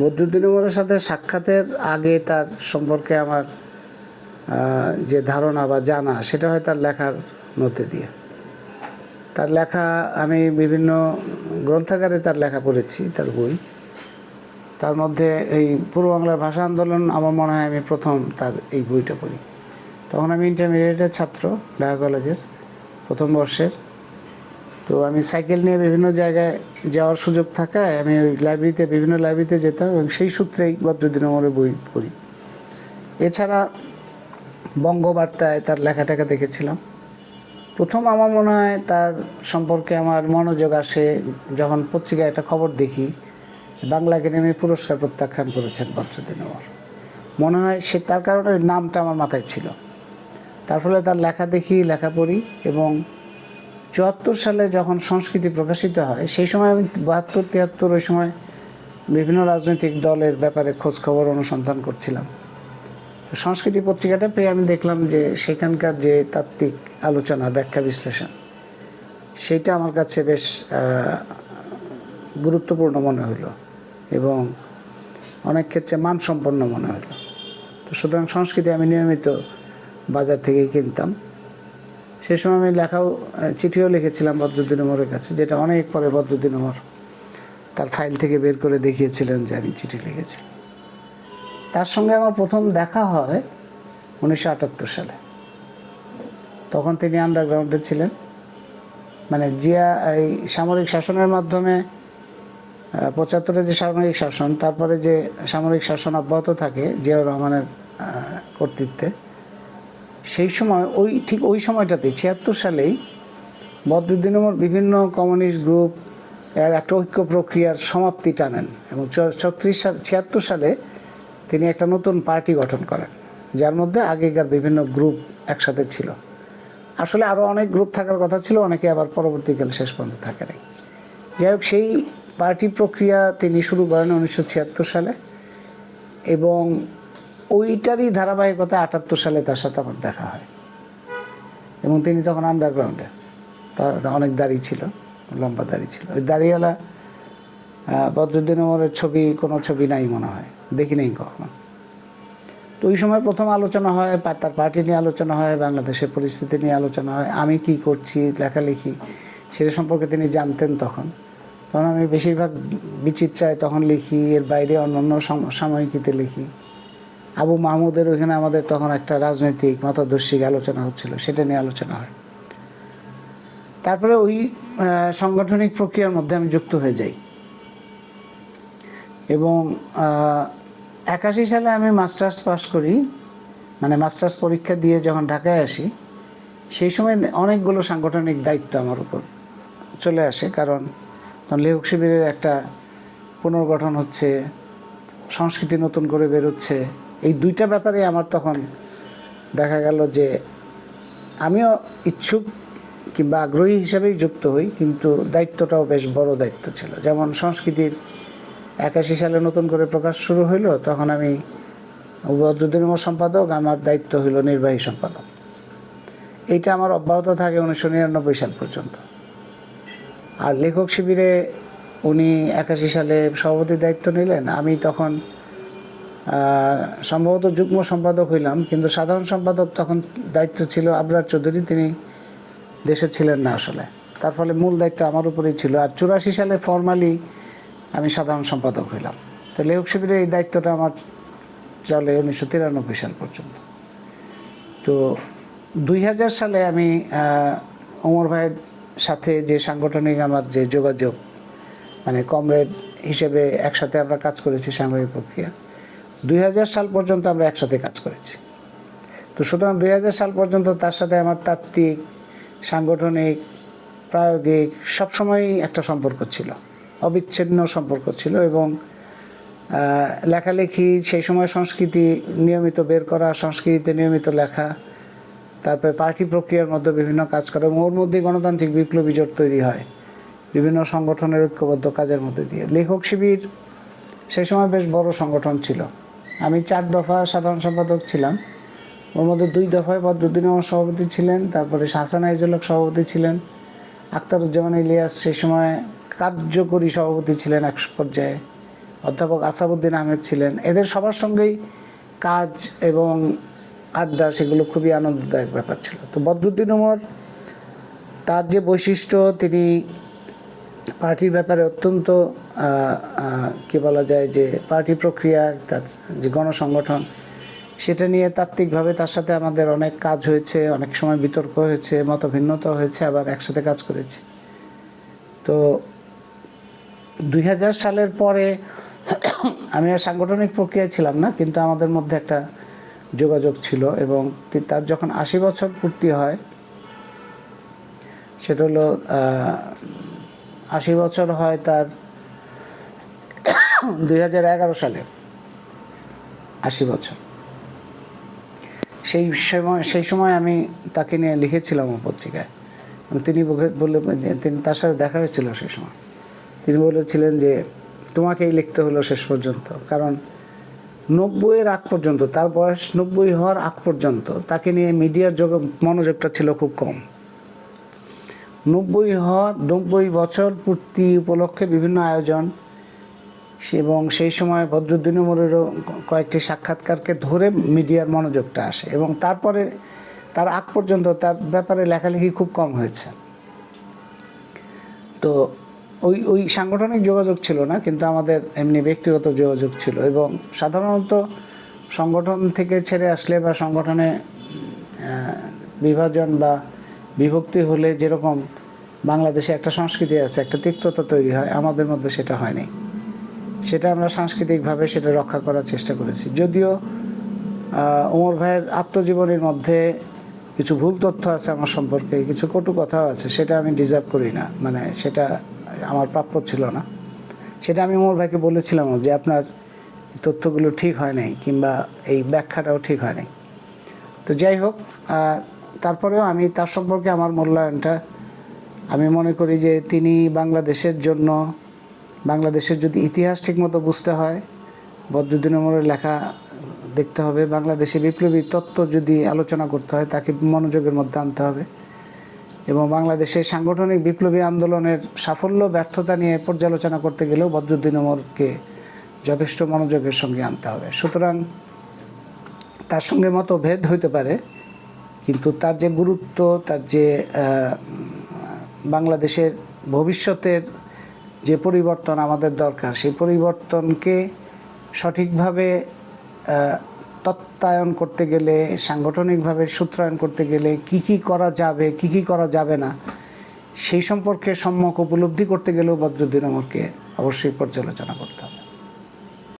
বদরুদ্দিন উমরের সাথে সাক্ষাতের আগে তার সম্পর্কে আমার যে ধারণা বা জানা, সেটা হয় তার লেখার মধ্যে দিয়ে। তার লেখা, আমি বিভিন্ন গ্রন্থাগারে তার লেখা পড়েছি, তার বই। তার মধ্যে এই পূর্ব বাংলার ভাষা আন্দোলন, আমার মনে হয় আমি প্রথম তার এই বইটা পড়ি। তখন আমি ইন্টারমিডিয়েটের ছাত্র, ঢাকা কলেজের প্রথম বর্ষের। তো আমি সাইকেল নিয়ে বিভিন্ন জায়গায় যাওয়ার সুযোগ থাকায় আমি ওই লাইব্রেরিতে বিভিন্ন লাইব্রেরিতে যেতাম এবং সেই সূত্রেই বদরুদ্দিন ওমরের বই পড়ি। এছাড়া বঙ্গবার্তায় তার লেখাটাকে দেখেছিলাম। প্রথম আমার মনে হয় তার সম্পর্কে আমার মনোযোগ আসে যখন পত্রিকায় একটা খবর দেখি বাংলা একাডেমি পুরস্কার প্রত্যাখ্যান করেছেন বদরুদ্দিন ওমর মনে হয় সে, তার কারণে নামটা আমার মাথায় ছিল। তার ফলে তার লেখা দেখি, লেখা পড়ি এবং চুয়াত্তর সালে যখন সংস্কৃতি প্রকাশিত হয়, সেই সময় আমি বাহাত্তর, তিয়াত্তর ওই সময় বিভিন্ন রাজনৈতিক দলের ব্যাপারে খোঁজ খবর অনুসন্ধান করছিলাম। সংস্কৃতি পত্রিকাটা পেয়ে আমি দেখলাম যে সেখানকার যে তাত্ত্বিক আলোচনা, ব্যাখ্যা বিশ্লেষণ, সেটা আমার কাছে বেশ গুরুত্বপূর্ণ মনে হলো এবং অনেক ক্ষেত্রে মানসম্পন্ন মনে হলো। তো সুতরাং সংস্কৃতি আমি নিয়মিত বাজার থেকে কিনতাম। সেই সময় আমি লেখাও চিঠিও লিখেছিলাম বদরুদ্দিন ওমরের কাছে, যেটা অনেক পরে বদরুদ্দিন ওমর তার ফাইল থেকে বের করে দেখিয়েছিলেন যে আমি চিঠি লিখেছি। তার সঙ্গে আমার প্রথম দেখা হয় উনিশশো আটাত্তর সালে। তখন তিনি আন্ডারগ্রাউন্ডে ছিলেন। মানে জিয়া, এই সামরিক শাসনের মাধ্যমে পঁচাত্তরে যে সামরিক শাসন, তারপরে যে সামরিক শাসন অব্যাহত থাকে জিয়াউর রহমানের কর্তৃত্বে সেই সময় ওই ঠিক ওই সময়টাতে ছিয়াত্তর সালেই বদরুদ্দিন ওমর বিভিন্ন কমিউনিস্ট গ্রুপ এর একটা ঐক্য প্রক্রিয়ার সমাপ্তি টানেন এবং ছত্রিশ সাল ছিয়াত্তর সালে তিনি একটা নতুন পার্টি গঠন করেন, যার মধ্যে আগেকার বিভিন্ন গ্রুপ একসাথে ছিল। আসলে আরও অনেক গ্রুপ থাকার কথা ছিল, অনেকে আবার পরবর্তীকালে শেষ পর্যন্ত থাকে নাই যাই হোক, সেই পার্টি প্রক্রিয়া তিনি শুরু করেন উনিশশো ছিয়াত্তর সালে এবং ওইটারই ধারাবাহিকতা আটাত্তর সালে তার সাথে আমার দেখা হয়। এবং তিনি তখন আন্ডারগ্রাউন্ডে অনেক দাড়ি ছিল, লম্বা দাড়ি ছিল। ওই দাড়িওয়ালা বদরুদ্দিন ওমরের ছবি, কোনো ছবি নাই মনে হয়। দেখি নেই কখনো। তো ওই সময় প্রথম আলোচনা হয় তার পার্টি নিয়ে আলোচনা হয়, বাংলাদেশের পরিস্থিতি নিয়ে আলোচনা হয়, আমি কি করছি, লেখালেখি, সেটা সম্পর্কে তিনি জানতেন তখন। তখন আমি বেশিরভাগ বিচিত্রায় তখন লিখি, এর বাইরে অন্য সাম- সাময়িকীতে লিখি। আবু মাহমুদের ওইখানে আমাদের তখন একটা রাজনৈতিক মতাদর্শিক আলোচনা হচ্ছিল, সেটা নিয়ে আলোচনা হয়। তারপরে ওই সাংগঠনিক প্রক্রিয়ার মধ্যে আমি যুক্ত হয়ে যাই। এবং একাশি সালে আমি মাস্টার্স পাস করি মানে মাস্টার্স পরীক্ষা দিয়ে যখন ঢাকায় আসি, সেই সময় অনেকগুলো সাংগঠনিক দায়িত্ব আমার উপর চলে আসে। কারণ লেখক শিবিরের একটা পুনর্গঠন হচ্ছে, সংস্কৃতি নতুন করে বেরোচ্ছে এই দুইটা ব্যাপারে আমার তখন দেখা গেল যে আমিও ইচ্ছুক কিংবা আগ্রহী হিসেবেই যুক্ত হই, কিন্তু দায়িত্বটাও বেশ বড় দায়িত্ব ছিল। যেমন সংস্কৃতির একাশি সালে নতুন করে প্রকাশ শুরু হইল, তখন আমি বদরুদ্দিন উমর সম্পাদক, আমার দায়িত্ব হইল নির্বাহী সম্পাদক। এইটা আমার অব্যাহত থাকে উনিশশো নিরানব্বই সাল পর্যন্ত। আর লেখক শিবিরে উনি একাশি সালে সভাপতির দায়িত্ব নিলেন। আমি তখন সম্ভবত যুগ্ম সম্পাদক হইলাম, কিন্তু সাধারণ সম্পাদক তখন দায়িত্ব ছিল আবরার চৌধুরী, তিনি দেশে ছিলেন না আসলে। তার ফলে মূল দায়িত্ব আমার উপরেই ছিল। আর চুরাশি সালে ফর্মালি আমি সাধারণ সম্পাদক হইলাম। তো লেখক শিবিরের এই দায়িত্বটা আমার চলে উনিশশো তিরানব্বই সাল পর্যন্ত। তো দুই হাজার সালে আমি ওমর ভাইয়ের সাথে যে সাংগঠনিক আমার যে যোগাযোগ মানে কমরেড হিসেবে একসাথে আমরা কাজ করেছি সাংগঠনিক প্রক্রিয়া দুই হাজার সাল পর্যন্ত আমরা একসাথে কাজ করেছি। তো সুতরাং দুই হাজার সাল পর্যন্ত তার সাথে আমার তাত্ত্বিক, সাংগঠনিক, প্রায়োগিক সবসময়ই একটা সম্পর্ক ছিল অবিচ্ছিন্ন সম্পর্ক ছিল এবং লেখালেখি, সেই সময় সংস্কৃতি নিয়মিত বের করা, সংস্কৃতিতে নিয়মিত লেখা, তারপরে পার্টি প্রক্রিয়ার মধ্যে বিভিন্ন কাজ করা এবং ওর মধ্যে গণতান্ত্রিক বিপ্লবী জোট তৈরি হয়, বিভিন্ন সংগঠনের ঐক্যবদ্ধ কাজের মধ্যে দিয়ে। লেখক শিবির সেই সময় বেশ বড় সংগঠন ছিল। আমি চার দফা সাধারণ সম্পাদক ছিলাম। ওর মধ্যে দুই দফায় বদরুদ্দিন আমার সভাপতি ছিলেন, তারপরে হাসান আইজুলক সভাপতি ছিলেন আখতারুজ্জামান ইলিয়াস সেই সময় কার্যকরী সভাপতি ছিলেন এক পর্যায়ে, অধ্যাপক আসাবুদ্দিন আহমেদ ছিলেন। এদের সবার সঙ্গেই কাজ এবং আড্ডা সেগুলো খুবই আনন্দদায়ক ব্যাপার ছিল। তো বদরুদ্দিন উমর, তার যে বৈশিষ্ট্য, তিনি পার্টির ব্যাপারে অত্যন্ত কি বলা যায় যে পার্টি প্রক্রিয়া, তার যে গণসংগঠন, সেটা নিয়ে তাত্ত্বিকভাবে তার সাথে আমাদের অনেক কাজ হয়েছে, অনেক সময় বিতর্ক হয়েছে, মতভিন্নতা হয়েছে, আবার একসাথে কাজ করেছি। তো দুই হাজার সালের পরে আমি আর সাংগঠনিক প্রক্রিয়ায় ছিলাম না, কিন্তু আমাদের মধ্যে একটা যোগাযোগ ছিল এবং তার যখন আশি বছর পূর্তি হয়, সেটা হলো আশি বছর হয় তার দুই হাজার এগারো সালে। আশি বছর। সেই সময় সেই সময় আমি তাকে নিয়ে লিখেছিলাম পত্রিকায়। তিনি বলে, তিনি তার সাথে দেখা হয়েছিল সেই সময়। তিনি বলেছিলেন যে, তোমাকেই লিখতে হলো শেষ পর্যন্ত। কারণ নব্বইয়ের আগ পর্যন্ত, তার বয়স নব্বই হওয়ার আগ পর্যন্ত, তাকে নিয়ে মিডিয়ার যোগ, মনোযোগটা ছিল খুব কম। নব্বই হওয়া নব্বই বছর পূর্তি উপলক্ষে বিভিন্ন আয়োজন। এবং সেই সময় বদরুদ্দিন উমরেরও কয়েকটি সাক্ষাৎকারকে ধরে মিডিয়ার মনোযোগটা আসে এবং তারপরে তার আগ পর্যন্ত তার ব্যাপারে লেখালেখি খুব কম হয়েছে। তো ওই ওই সাংগঠনিক যোগাযোগ ছিল না, কিন্তু আমাদের এমনি ব্যক্তিগত যোগাযোগ ছিল এবং সাধারণত সংগঠন থেকে ছেড়ে আসলে বা সংগঠনে বিভাজন বা বিভক্তি হলে যেরকম বাংলাদেশে একটা সংস্কৃতি আছে, একটা তিক্ততা তৈরি হয়, আমাদের মধ্যে সেটা হয়নি। সেটা আমরা সাংস্কৃতিকভাবে সেটা রক্ষা করার চেষ্টা করেছি। যদিও ওমর ভাইয়ের আত্মজীবনীর মধ্যে কিছু ভুল তথ্য আছে আমার সম্পর্কে, কিছু কটু কথাও আছে, সেটা আমি ডিজার্ভ করি না। মানে সেটা আমার প্রাপ্য ছিল না। সেটা আমি ওমর ভাইকে বলেছিলাম যে আপনার তথ্যগুলো ঠিক হয় নাই, কিংবা এই ব্যাখ্যাটাও ঠিক হয় নাই। তো যাই হোক তারপরেও আমি তার সম্পর্কে আমার মূল্যায়নটা, আমি মনে করি যে তিনি বাংলাদেশের জন্য, বাংলাদেশের যদি ইতিহাস ঠিকমতো বুঝতে হয়, বদরুদ্দিন ওমরের লেখা দেখতে হবে, বাংলাদেশে বিপ্লবী তত্ত্ব যদি আলোচনা করতে হয়, তাকে মনোযোগের মধ্যে আনতে হবে। এবং বাংলাদেশের সাংগঠনিক বিপ্লবী আন্দোলনের সাফল্য, ব্যর্থতা নিয়ে পর্যালোচনা করতে গেলেও বদরুদ্দিন ওমরকে যথেষ্ট মনোযোগের সঙ্গে আনতে হবে। সুতরাং তার সঙ্গে মতভেদ হইতে পারে কিন্তু তার যে গুরুত্ব, তার যে বাংলাদেশের ভবিষ্যতের যে পরিবর্তন আমাদের দরকার, সেই পরিবর্তনকে সঠিকভাবে তত্ত্বায়ন করতে গেলে, সাংগঠনিকভাবে সূত্রায়ন করতে গেলে কি কি করা যাবে, কি কি করা যাবে না, সেই সম্পর্কে সম্যক উপলব্ধি করতে গেলেও বদরুদ্দিন আমরকে অবশ্যই পর্যালোচনা করতে হবে।